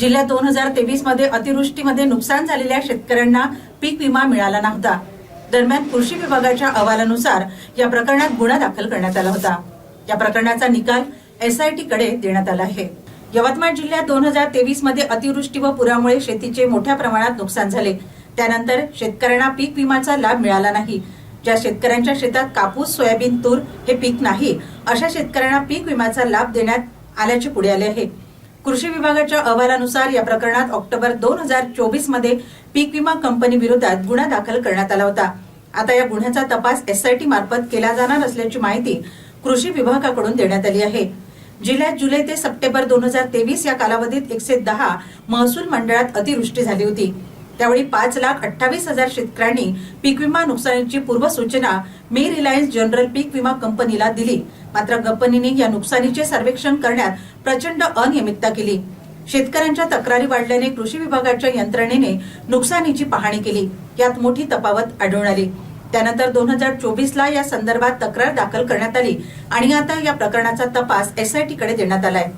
जिल्ह्यात दोन हजार तेवीसमध्ये अतिवृष्टीमध्ये नुकसान झालेल्या शेतकऱ्यांना पीक विमा मिळाला नव्हता. दरम्यान कृषी विभागाच्या अहवालानुसार या प्रकरणात गुन्हा दाखल करण्यात आला होता. या प्रकरणाचा निकाल एसआयटी कडे देण्यात आला आहे. यवतमाळ जिल्ह्यात दोन हजार तेवीसमध्ये अतिवृष्टी व पुरामुळे शेतीचे मोठ्या प्रमाणात नुकसान झाले. त्यानंतर शेतकऱ्यांना पीक विम्याचा लाभ मिळाला नाही. ज्या शेतकऱ्यांच्या शेतात कापूस सोयाबीन तूर हे पीक नाही अशा शेतकऱ्यांना पीक विम्याचा लाभ देण्यात आल्याचे पुढे आले आहे. कृषी विभागाच्या अहवालानुसार या प्रकरणात ऑक्टोबर दोन हजार चोवीसमध्ये पीक विमा कंपनी विरोधात गुन्हा दाखल करण्यात आला होता. आता या गुन्ह्याचा तपास एसआयटी मार्फत केला जाणार असल्याची माहिती कृषी विभागाकडून देण्यात आली आहे. जिल्ह्यात जुलै ते सप्टेंबर दोन हजार तेवीस या कालावधीत एकशे दहा महसूल मंडळात अतिवृष्टी झाली होती. त्यावेळी पाच लाख अठ्ठावीस हजार शेतकऱ्यांनी पीक विमा नुकसानीची पूर्वसूचना मे रिलायन्स जनरल पीक विमा कंपनीला दिली. मात्र कंपनीने या नुकसानीचे सर्वेक्षण करण्यात प्रचंड अनियमितता केली. शेतकऱ्यांच्या तक्रारी वाढल्याने कृषी विभागाच्या यंत्रणेने नुकसानीची पाहणी केली. यात मोठी तफावत आढळून आली. त्यानंतर दोन हजार चोवीस ला या संदर्भात तक्रार दाखल करण्यात आली आणि आता या प्रकरणाचा तपास एसआयटी कडे देण्यात आलाय.